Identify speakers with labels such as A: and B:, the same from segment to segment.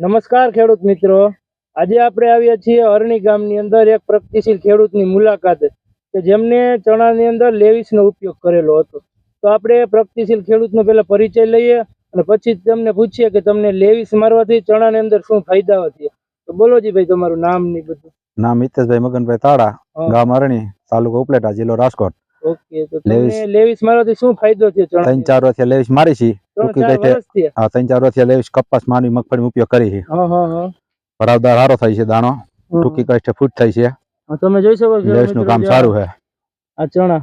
A: નમસ્કાર ખેડૂત મિત્રો. આજે આપણે આવ્યા છીએ અરણી ગામની અંદર એક પ્રગતિશીલ ખેડૂતની મુલાકાતે કે જેમને ચણાની અંદર લેવિસનો ઉપયોગ કરેલો હતો. તો આપણે પ્રગતિશીલ ખેડૂતનો પહેલાં પરિચય લઈએ અને પછી તમને પૂછીએ કે તમને લેવિસ મારવાથી ચણાની અંદર શું ફાયદા થયા તો બોલો જી ભાઈ તમારું નામ ને બધું.
B: નામ હિતેશભાઈ મગનભાઈ
A: તાળા.
B: ગામ અરણી તાલુકો ઉપલેટા જિલ્લો રાજકોટ.
A: ઓકે તો
B: લેવિસ.
A: મારવાથી શું ફાયદો થયો ચણા
B: ત્રણ ચાર વર્ષે લેવિસ મારી છે. હા ત્રણ ચાર વર્ષથી લેવીશ કપાસ માની મગફળી ઉપયોગ કરી છે. ભરાવદાર સારો થાય છે દાણો. ટૂંકી કષ્ટે ફૂટ થાય છે.
A: તમે જોઈ શકો છો લેવીશનું
B: કામ સારું છે.
A: આ ચણા.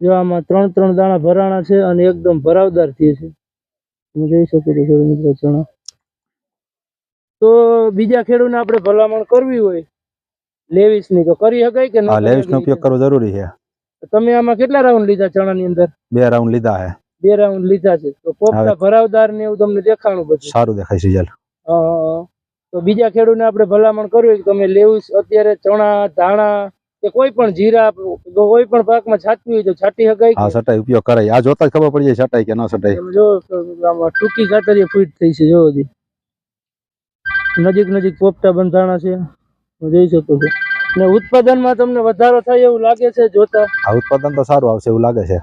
A: જો આમાં ત્રણ ત્રણ દાણા ભરાણા છે અને એકદમ ભરાવદાર થયે છે. તમે જોઈ શકો છો મિત્રો ચણા. તો બીજા ખેડૂતને આપણે ભલામણ કરવી હોય લેવીસની તો કરી શકાય કે ના
B: હા નો ઉપયોગ કરવો જરૂરી છે.
A: તમે આમાં કેટલા રાઉન્ડ લીધા ચણાની અંદર?
B: બે રાઉન્ડ લીધા છે.
A: બે રાઉન્ડ લીધા છે. તો પોપટા ભરાવદાર ને એવું તમને દેખાણું બધું.
B: સારું દેખાય છે
A: હા. તો બીજા ખેડૂતને આપણે ભલામણ કરવી કે તમે લેવું અત્યારે ચણા ધાણા કે કોઈ પણ જીરા કોઈ પણ પાકમાં છાંટવી હોય તો છાંટી શકાય
B: હા છટાઈ ઉપયોગ કરાય. આ જોતા ખબર પડી જાય છટાઈ કે ન
A: છટાઈ. જો આમાં ટૂંકી ખાતરી ફીટ થઈ છે જો નજીક નજીક પોપટા બંધાણા છે. હું જોઈ શકો છો. ને ઉત્પાદનમાં તમને વધારો થાય એવું લાગે છે જોતા?
B: આ ઉત્પાદન તો સારું આવશે એવું લાગે છે.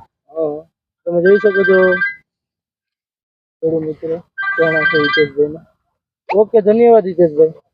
A: તમે જોઈ શકો છો. ખેડૂત મિત્રો ચણા છે હિતેશભાઈના. ઓકે ધન્યવાદ હિતેશભાઈ.